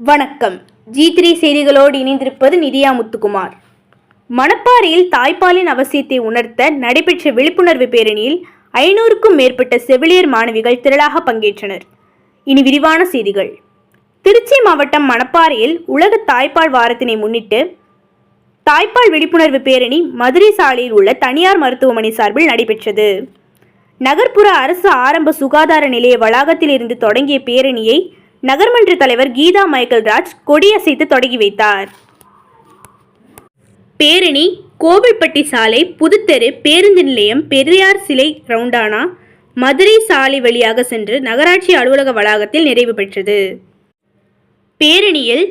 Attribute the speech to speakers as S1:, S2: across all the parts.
S1: வணக்கம். G three செய்திகளோடு இணைந்திருப்பது நிதியா முத்துக்குமார். மணப்பாறையில் தாய்ப்பாலின் அவசியத்தை உணர்த்த நடைபெற்ற விழிப்புணர்வு பேரணியில் ஐநூறுக்கும் மேற்பட்ட செவிலியர் மாணவிகள் திரளாக பங்கேற்றனர். இனி விரிவான செய்திகள். திருச்சி மாவட்டம் மணப்பாறையில் உலக தாய்ப்பால் வாரத்தினை முன்னிட்டு தாய்ப்பால் விழிப்புணர்வு பேரணி மதுரை சாலையில் உள்ள தனியார் மருத்துவமனை சார்பில் நடைபெற்றது. நகர்ப்புற அரசு ஆரம்ப சுகாதார நிலைய வளாகத்தில் இருந்து தொடங்கிய பேரணியை நகர்மன்ற தலைவர் கீதா மைக்கேல் ராஜ் கொடியசைத்து தொடங்கி வைத்தார். பேரணி கோவில்பட்டி சாலை புதுத்தெரு பேருந்து நிலையம் பெரியார் சிலை ரவுண்டானா மதுரை சாலை வழியாக சென்று நகராட்சி அலுவலக வளாகத்தில் நிறைவு பெற்றது. பேரணியில்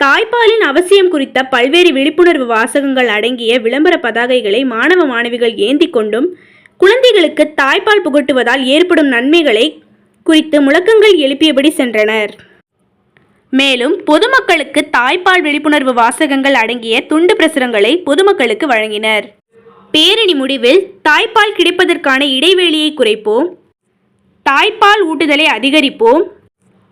S1: தாய்ப்பாலின் அவசியம் குறித்த பல்வேறு விழிப்புணர்வு வாசகங்கள் அடங்கிய விளம்பர பதாகைகளை மாணவ மாணவிகள் ஏந்தி கொண்டும் குழந்தைகளுக்கு தாய்ப்பால் புகட்டுவதால் ஏற்படும் நன்மைகளை குறித்து முழக்கங்கள் எழுப்பியபடி சென்றனர். மேலும் பொதுமக்களுக்கு தாய்ப்பால் விழிப்புணர்வு வாசகங்கள் அடங்கிய துண்டு பிரசுரங்களை பொதுமக்களுக்கு வழங்கினர். பேரணி முடிவில் தாய்ப்பால் கிடைப்பதற்கான இடைவெளியை குறைப்போம். தாய்ப்பால் ஊட்டுதலை அதிகரிப்போம்.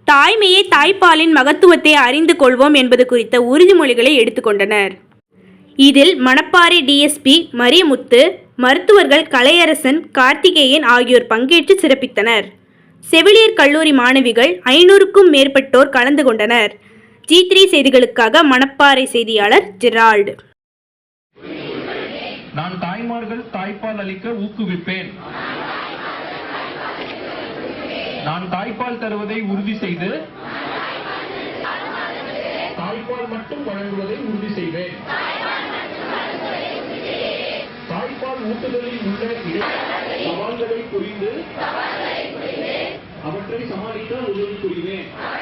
S1: தாய்மையே தாய்ப்பாலின் மகத்துவத்தை அறிந்து கொள்வோம் என்பது குறித்த உறுதிமொழிகளை எடுத்துக்கொண்டனர் இதில் மணப்பாறை டிஎஸ்பி மரியமுத்து மருத்துவர்கள் கலையரசன் கார்த்திகேயன் ஆகியோர் பங்கேற்று சிறப்பித்தனர். செவிலியர் கல்லூரி மாணவிகள் ஐநூறுக்கும் மேற்பட்டோர் கலந்து கொண்டனர். ஜி த்ரீ செய்திகளுக்காக மணப்பாறை செய்தியாளர் ஜெரால்டு.
S2: நான் தாய்மார்கள் தாய்ப்பால் அளிக்க ஊக்குவிப்பேன். நான் தாய்ப்பால் தருவதை உறுதி செய்து தாய்ப்பால் மட்டும் வழங்குவதை உறுதி செய்வேன். தாய்ப்பால் ஊட்டுதலில் உள்ள சவால்களை புரிந்து Surinam.